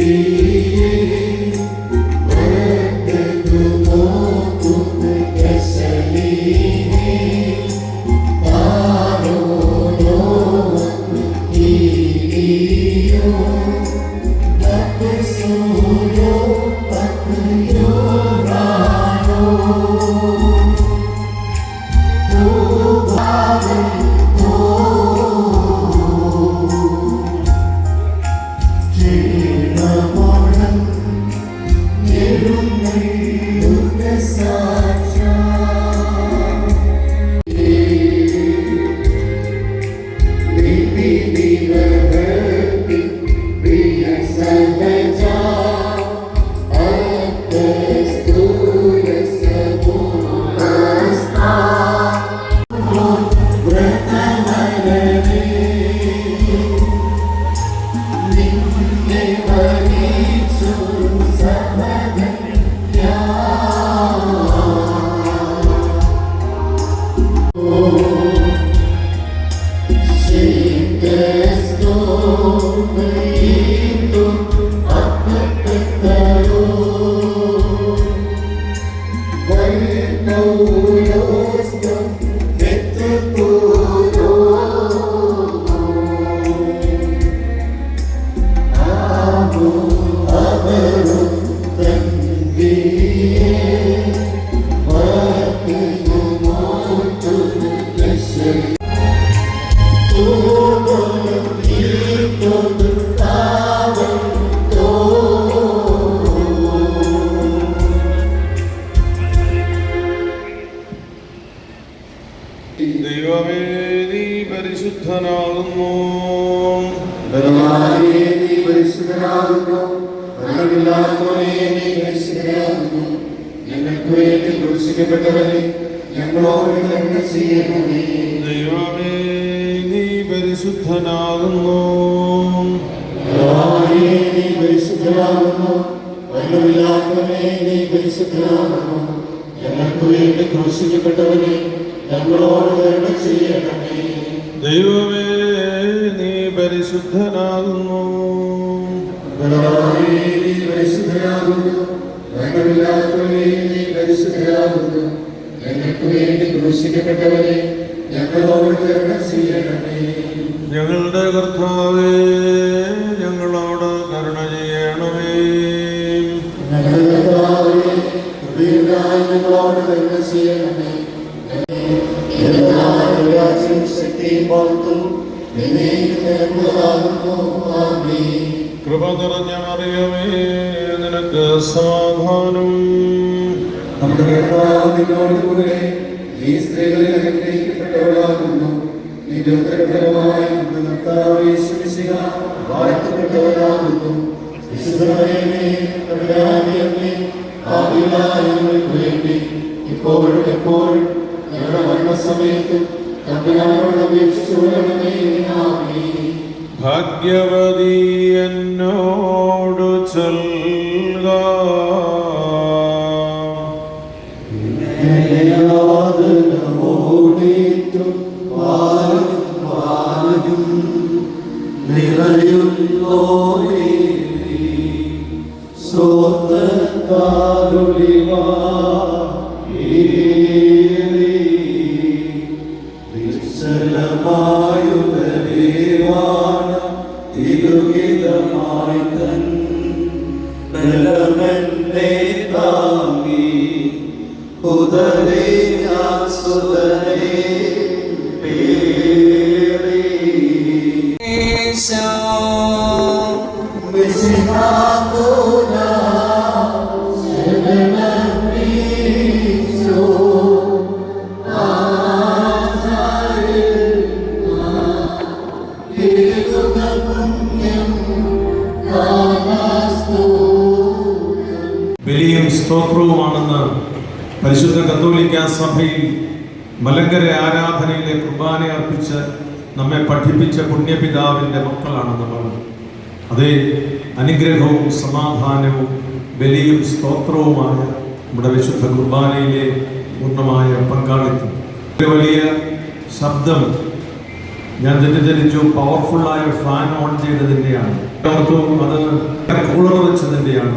be. ദൈവമേ പരിശുദ്ധനാകുന്നു പരിശുദ്ധനാകുന്നു. നീ പരിശുദ്ധനാകുന്നു. ഞങ്ങൾക്ക് വേണ്ടി ക്രൂശിക്കപ്പെട്ടവനെ ഞങ്ങളോട് ചെയ്യണമേ ദൈവമേ നീ പരിശുദ്ധനാകുന്നു നീ പരിശുദ്ധനാകുന്നു. നീ പരിശുദ്ധനാകുന്നു. ഞങ്ങൾക്ക് വേണ്ടി ക്രൂശിക്കപ്പെട്ടവനെ ഞങ്ങളോട് കരുണ ചെയ്യണമേ ദൈവമേ നീ പരിശുദ്ധനാകുന്നു. ഞങ്ങളോട് കർത്താവേ ഞങ്ങളോട് കരുണ ചെയ്യണമേ. ഞങ്ങളുടെ കർത്താവേ, ഞങ്ങളോട് കരുണ ചെയ്യണമേ. കൃപ നിറഞ്ഞ മറിയമേ നിനക്ക് സമാധാനം. നമ്മുടെ കർത്താവ് നിന്നോടുകൂടെ ഈ സ്ത്രീകളിൽ അനുഗ്രഹിക്കപ്പെട്ടവളാകുന്നു. നിന്റെ ഉത്തരഫലമായി ഞങ്ങൾക്ക് വേണ്ടി ഇപ്പോഴും എപ്പോഴും കൊള്ളണമേ ആമേൻ. ഭാഗ്യവതി എന്നോട് ചൊൽക ഉദരേ ഞാൻ സുതരേ ബലിയും സ്തോത്രവുമാണെന്ന് പരിശുദ്ധ കത്തോലിക്ക സഭയിൽ മലങ്കര ആരാധനയിലെ കുർബാന അർപ്പിച്ച് നമ്മെ പഠിപ്പിച്ച പുണ്യപിതാവിന്റെ മക്കളാണ് നമ്മൾ. അതേ അനുഗ്രഹവും സമാധാനവും ബലിയും സ്തോത്രവുമായ നമ്മുടെ വിശുദ്ധ കുർബാനയിലെ പൂർണമായ പങ്കാളിത്തം. വലിയ ശബ്ദം ഞാൻ തെറ്റിദ്ധരിച്ചു. പവർഫുള്ളായ ഫാൻ ഓൺ ചെയ്തതിന്റെയാണ്. അത് കൂളർ വെച്ചതിന്റെയാണ്.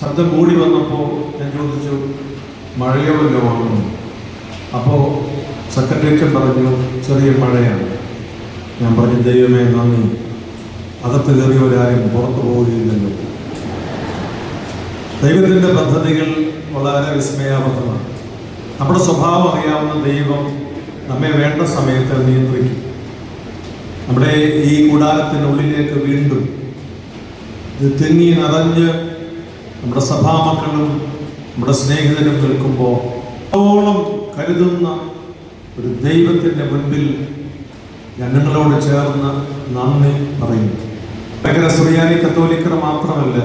ശബ്ദം കൂടി വന്നപ്പോൾ ഞാൻ ചോദിച്ചു മഴയോ അപ്പോൾ സെക്രട്ടേറിയറ്റ് പറഞ്ഞു ചെറിയ മഴയാണ്. ഞാൻ പറഞ്ഞു ദൈവമേ നന്ദി. അകത്ത് കയറിയവരാരും പുറത്തു പോവുകയില്ലല്ലോ. ദൈവത്തിന്റെ പദ്ധതികൾ വളരെ വിസ്മയാബദ്ധമാണ്. നമ്മുടെ സ്വഭാവം അറിയാവുന്ന ദൈവം നമ്മെ വേണ്ട സമയത്ത് നിയന്ത്രിക്കും. നമ്മുടെ ഈ കൂടാരത്തിനുള്ളിലേക്ക് വീണ്ടും തിങ്ങി നിറഞ്ഞ് നമ്മുടെ സഭാമക്കളും നമ്മുടെ സ്നേഹിതനും നിൽക്കുമ്പോൾ ഓളം കരുതുന്ന ഒരു ദൈവത്തിന്റെ മുൻപിൽ ഞാൻ നിങ്ങളോട് ചേർന്ന് നന്ദി പറയുന്നു. ഭയങ്കര സുറിയാനി കത്തോലിക്കർ മാത്രമല്ല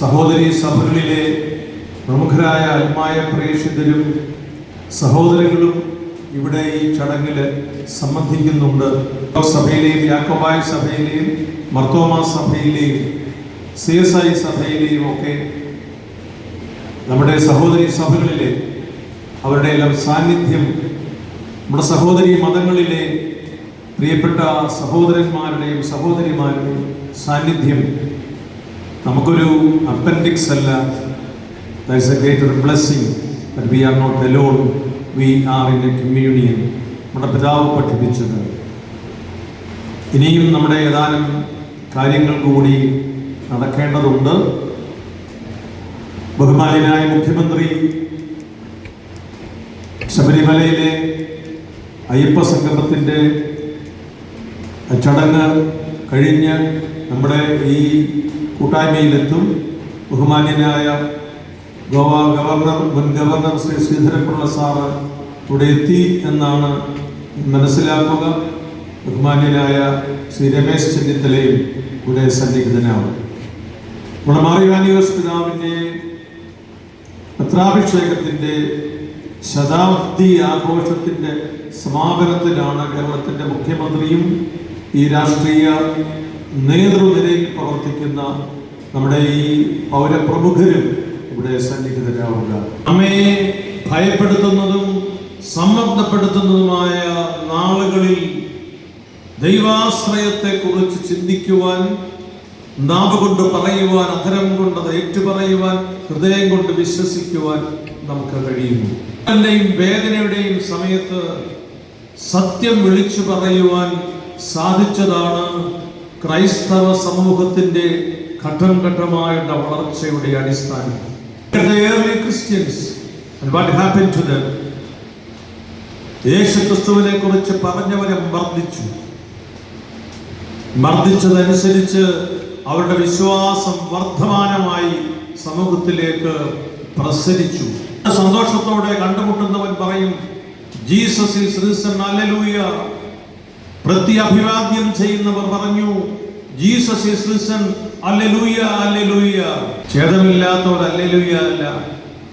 സഹോദരി സഭകളിലെ പ്രമുഖരായ അൽമായ പ്രേക്ഷിതരും സഹോദരങ്ങളും ഇവിടെ ഈ ചടങ്ങിൽ സംബന്ധിക്കുന്നുണ്ട്. സഭയിലെയും യാക്കോബായ സഭയിലെയും മർത്തോമ സഭയിലെയും സി എസ് ഐ സഭയിലെയും ഒക്കെ നമ്മുടെ സഹോദരി സഭകളിലെ അവരുടെ എല്ലാം സാന്നിധ്യം നമ്മുടെ സഹോദരി മതങ്ങളിലെ പ്രിയപ്പെട്ട സഹോദരന്മാരുടെയും സഹോദരിമാരുടെയും സാന്നിധ്യം നമുക്കൊരു അപ്പൻഡിക്സ് അല്ല. That's a greater blessing but we are not alone we are in a communion നമ്മുടെ പിതാവ് പഠിപ്പിച്ചത്. ഇനിയും നമ്മുടെ ഏതാനും കാര്യങ്ങൾ കൂടി നടക്കേണ്ടതുണ്ട്. ബഹുമാനായ മുഖ്യമന്ത്രി ശബരിമലയിലെ അയ്യപ്പ സംഗമത്തിന്റെ ചടങ്ങ് കഴിഞ്ഞ് നമ്മുടെ ഈ കൂട്ടായ്മയിലെത്തും. ബഹുമാന്യനായ ഗോവ ഗവർണർ മുൻ ഗവർണർ ശ്രീ ശ്രീധരൻപിള്ള സാറ് ഇവിടെ എത്തി എന്നാണ് മനസ്സിലാക്കുക. ബഹുമാന്യനായ ശ്രീ രമേശ് ചെന്നിത്തലയും ഇവിടെ സന്നിഹിതനാണ് നമ്മുടെ മാറിവാനിയോസ് പിതാവിന്റെ പത്രാഭിഷേകത്തിന്റെ ശതാബ്ദി ആഘോഷത്തിന്റെ സമാപനത്തിലാണ് കേരളത്തിന്റെ മുഖ്യമന്ത്രിയും ഈ രാഷ്ട്രീയ നേതൃനിരയിൽ പ്രവർത്തിക്കുന്ന നമ്മുടെ ഈ പൗരപ്രമുഖരും ഇവിടെ സന്നിഹിതരാവുക. നമ്മെ ഭയപ്പെടുത്തുന്നതും സമ്മർദ്ദപ്പെടുത്തുന്നതുമായ നാളുകളിൽ ദൈവാശ്രയത്തെക്കുറിച്ച് ചിന്തിക്കുവാൻ നാവ് കൊണ്ട് പറയുവാൻ അധരം കൊണ്ട് അത് ഏറ്റുപറയുവാൻ ഹൃദയം കൊണ്ട് വിശ്വസിക്കുവാൻ നമുക്ക് കഴിയുന്നു. എന്റെയും വേദനയുടെയും സമയത്ത് സത്യം വിളിച്ചു പറയുവാൻ സാധിച്ചതാണ് ക്രൈസ്തവ സമൂഹത്തിന്റെ ഘട്ടം ഘട്ടമായുള്ള വളർച്ചയുടെ അടിസ്ഥാനം. യേശുക്രിസ്തുവിനെ യേശു ക്രിസ്തുവിനെ കുറിച്ച് പറഞ്ഞവരെ മർദ്ദിച്ചു. മർദ്ദിച്ചതനുസരിച്ച് അവരുടെ വിശ്വാസം വർദ്ധമാനമായി സമൂഹത്തിലേക്ക് പ്രസരിച്ചു. സന്തോഷത്തോടെ കണ്ടുമുട്ടുന്നവൻ പറയും ജീസസ് ഈസ് റിസൺ ചെയ്യുന്നവർ പറഞ്ഞു ജീസസ് ഈസ് റിസൺ അല്ലലൂയ അല്ലലൂയ ഛേദമില്ലാത്തവർ അല്ല.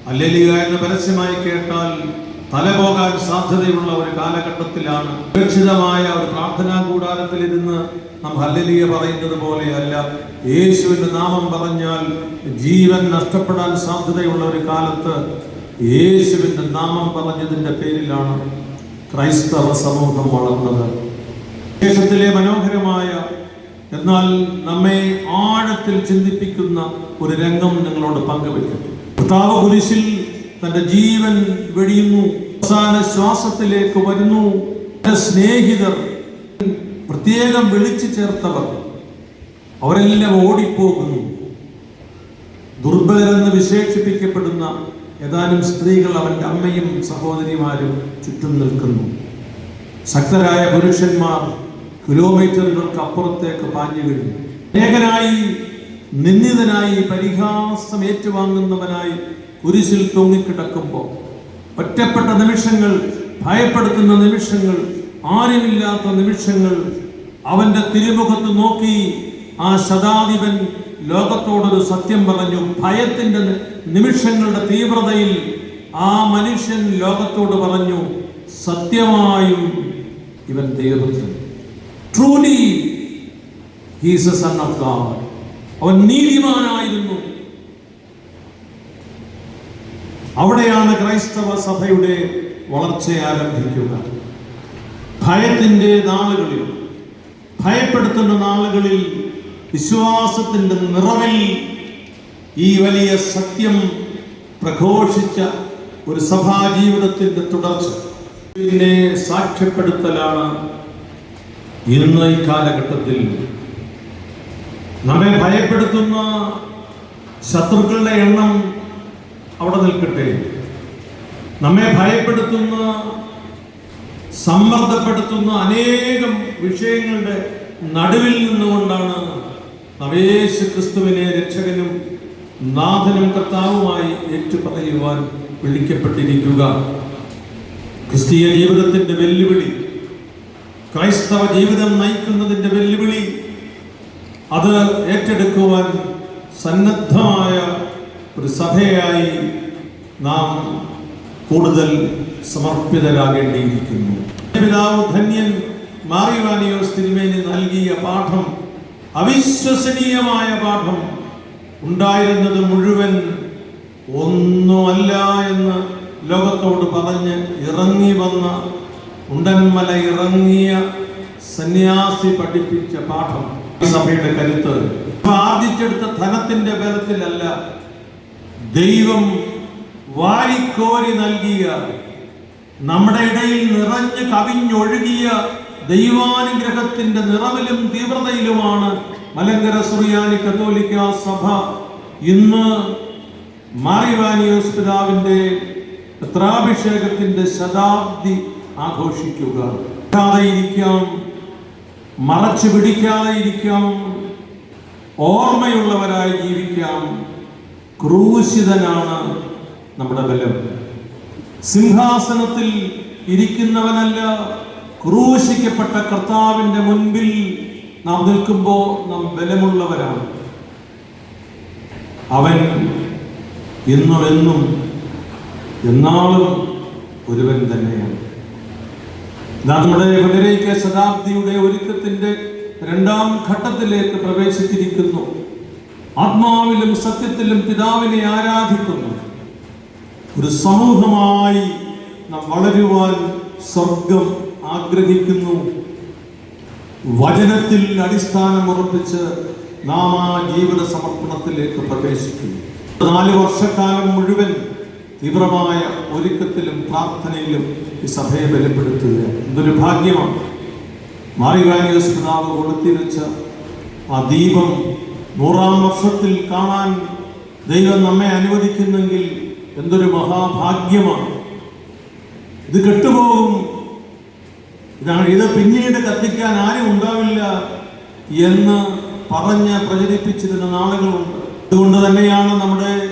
അല്ലലൂയ എന്ന് പരസ്യമായി കേട്ടാൽ തല പോകാൻ സാധ്യതയുള്ള ഒരു കാലഘട്ടത്തിലാണ് സുരക്ഷിതമായ ഒരു പ്രാർത്ഥനാ കൂടാരത്തിൽ ഇരുന്ന് നാം ഹല്ലലിയ പറയുന്നത് പോലെയല്ല. യേശുവിന്റെ നാമം പറഞ്ഞാൽ ജീവൻ നഷ്ടപ്പെടാൻ സാധ്യതയുള്ള ഒരു കാലത്ത് യേശുവിന്റെ നാമം പറഞ്ഞതിന്റെ പേരിലാണ് ക്രൈസ്തവ സമൂഹം വളർന്നത്. ദേശത്തിലെ മനോഹരമായ എന്നാൽ നമ്മെ ആഴത്തിൽ ചിന്തിപ്പിക്കുന്ന ഒരു രംഗം നിങ്ങളോട് പങ്കുവയ്ക്കും കർത്താവ് കുരിശിൽ തന്റെ ജീവൻ വെടിയുന്നു. അവസാന ശ്വാസത്തിലേക്ക് വരുന്നു. സ്നേഹിതർ പ്രത്യേകം വിളിച്ചു ചേർത്തവർ. അവരെല്ലാം ഓടിപ്പോകുന്നു. ദുർബലരെന്ന് വിശേഷിപ്പിക്കപ്പെടുന്ന ഏതാനും സ്ത്രീകൾ അവന്റെ അമ്മയും സഹോദരിമാരും ചുറ്റും നിൽക്കുന്നു. ശക്തരായ പുരുഷന്മാർ കിലോമീറ്ററുകൾക്ക് അപ്പുറത്തേക്ക് പാഞ്ഞു വീഴുന്നു. ഏകനായി നിന്ദിതനായി പരിഹാസം ഏറ്റുവാങ്ങുന്നവനായി കുരിശിൽ തൂങ്ങിക്കിടക്കുമ്പോൾ ഒറ്റപ്പെട്ട നിമിഷങ്ങൾ ഭയപ്പെടുത്തുന്ന നിമിഷങ്ങൾ ആരുമില്ലാത്ത നിമിഷങ്ങൾ അവന്റെ തിരുമുഖത്ത് നോക്കി ആ ശതാധിപൻ ലോകത്തോടൊരു സത്യം പറഞ്ഞു. ഭയത്തിന്റെ നിമിഷങ്ങളുടെ തീവ്രതയിൽ ആ മനുഷ്യൻ ലോകത്തോട് പറഞ്ഞു സത്യമായും ഇവൻ ദൈവത്തിൽ truly he's a son of God അവൻ നീതിമാനായിരുന്നു. അവിടെയാണ് ക്രൈസ്തവ സഭയുടെ വളർച്ച ആരംഭിക്കുക. ഭയത്തിന്റെ നാളുകളിൽ ഭയപ്പെടുത്തുന്ന നാളുകളിൽ വിശ്വാസത്തിന്റെ നിറവിൽ ഈ വലിയ സത്യം പ്രഘോഷിച്ച ഒരു സഭാ ജീവിതത്തിന്റെ തുടർച്ച. ഇതിനെ സാക്ഷ്യപ്പെടുത്തലാണ് ഇന്ന് ഈ കാലഘട്ടത്തിൽ നമ്മെ ഭയപ്പെടുത്തുന്ന ശത്രുക്കളുടെ എണ്ണം അവിടെ നിൽക്കട്ടെ. നമ്മെ ഭയപ്പെടുത്തുന്ന സമ്മർദ്ദപ്പെടുത്തുന്ന അനേകം വിഷയങ്ങളുടെ നടുവിൽ നിന്നുകൊണ്ടാണ് നവേശു ക്രിസ്തുവിനെ രക്ഷകനും നാഥനും കർത്താവുമായി ഏറ്റുപറയുവാൻ വിളിക്കപ്പെട്ടിരിക്കുക. ക്രിസ്തീയ ജീവിതത്തിന്റെ വെല്ലുവിളി ക്രൈസ്തവ ജീവിതം നയിക്കുന്നതിന്റെ വെല്ലുവിളി അത് ഏറ്റെടുക്കുവാൻ സന്നദ്ധമായ ഒരു സഭയായി നാം കൂടുതൽ സമർപ്പിതരാകേണ്ടിയിരിക്കുന്നു. പിതാവ് ധന്യൻ മാറിവാനിയോസ് തിരുമേനി നൽകിയ പാഠം അവിശ്വസനീയമായ പാഠം ഉണ്ടായിരുന്നത് മുഴുവൻ ഒന്നുമല്ല എന്ന് ലോകത്തോട് പറഞ്ഞ് ഇറങ്ങി വന്ന ഉണ്ടന്മല ഇറങ്ങിയ സന്യാസി പഠിപ്പിച്ച പാഠം. സഭയുടെ കരുത്ത് ആർജിച്ചെടുത്ത ധനത്തിന്റെ ബലത്തിലല്ല ദൈവം വാരിക്കോരി നൽകിയ നമ്മുടെ ഇടയിൽ നിറഞ്ഞു കവിഞ്ഞൊഴുകിയ ദൈവാനുഗ്രഹത്തിന്റെ നിറവിലും തീവ്രതയിലുമാണ് മലങ്കര സുറിയാനി കത്തോലിക്ക സഭ. ഇന്ന് മാറിവാനിയോസ് പിതാവിന്റെ പത്രാഭിഷേകത്തിന്റെ ശതാബ്ദി ആഘോഷിക്കുക. ഇരിക്കാം മറച്ചു പിടിക്കാതെ ഇരിക്കാം ഓർമ്മയുള്ളവരായി ജീവിക്കാം. ക്രൂശിതനാണ് നമ്മുടെ ബലം. സിംഹാസനത്തിൽ ഇരിക്കുന്നവനല്ല ക്രൂശിക്കപ്പെട്ട കർത്താവിന്റെ മുൻപിൽ നാം നിൽക്കുമ്പോൾ നാം ബലമുള്ളവരാണ്. അവൻ എന്നും എന്നും എന്നാളും ഒരുവൻ തന്നെയാണ്. നമ്മുടെ വെള്ളരേക്ക ശതാബ്ദിയുടെ ഒരുക്കത്തിന്റെ രണ്ടാം ഘട്ടത്തിലേക്ക് പ്രവേശിച്ചിരിക്കുന്നു. ആത്മാവിലും സത്യത്തിലും പിതാവിനെ ആരാധിക്കുന്നു. ഒരു സമൂഹമായി നാം വളരുവാൻ സ്വർഗം ആഗ്രഹിക്കുന്നു. വചനത്തിൽ അടിസ്ഥാനം ഉറപ്പിച്ച് നാം ആ ജീവിത സമർപ്പണത്തിലേക്ക് പ്രവേശിക്കുന്നു. നാല് വർഷക്കാലം മുഴുവൻ തീവ്രമായ ഒരുക്കത്തിലും പ്രാർത്ഥനയിലും ഈ സഭയെ ബലപ്പെടുത്തുക എന്തൊരു ഭാഗ്യമാണ്. മാറിവാനിയോസ് പിതാവ് കൊളുത്തിവെച്ച ആ ദീപം നൂറാം വർഷത്തിൽ കാണാൻ ദൈവം നമ്മെ അനുവദിക്കുന്നെങ്കിൽ എന്തൊരു മഹാഭാഗ്യമാണ്. ഇത് കെട്ടുപോകും. ഇതാണ് ഇത് പിന്നീട് കത്തിക്കാൻ ആരും ഉണ്ടാവില്ല എന്ന് പറഞ്ഞ് പ്രചരിപ്പിച്ചിരുന്ന നാളുകളുണ്ട്. അതുകൊണ്ട് തന്നെയാണ് നമ്മുടെ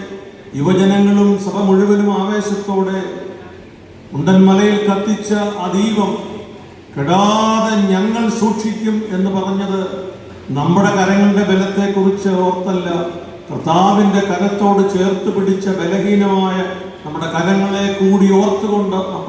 യുവജനങ്ങളും സഭ മുഴുവനും ആവേശത്തോടെ ഉണ്ടൻമലയിൽ കത്തിച്ച ആ ദീപം കെടാതെ ഞങ്ങൾ സൂക്ഷിക്കും എന്ന് പറഞ്ഞത് നമ്മുടെ കരങ്ങളുടെ ബലത്തെക്കുറിച്ച് ഓർത്തല്ല. കർത്താവിന്റെ കരത്തോട് ചേർത്ത് പിടിച്ച ബലഹീനമായ നമ്മുടെ കരങ്ങളെ കൂടി ഓർത്തുകൊണ്ട് നാം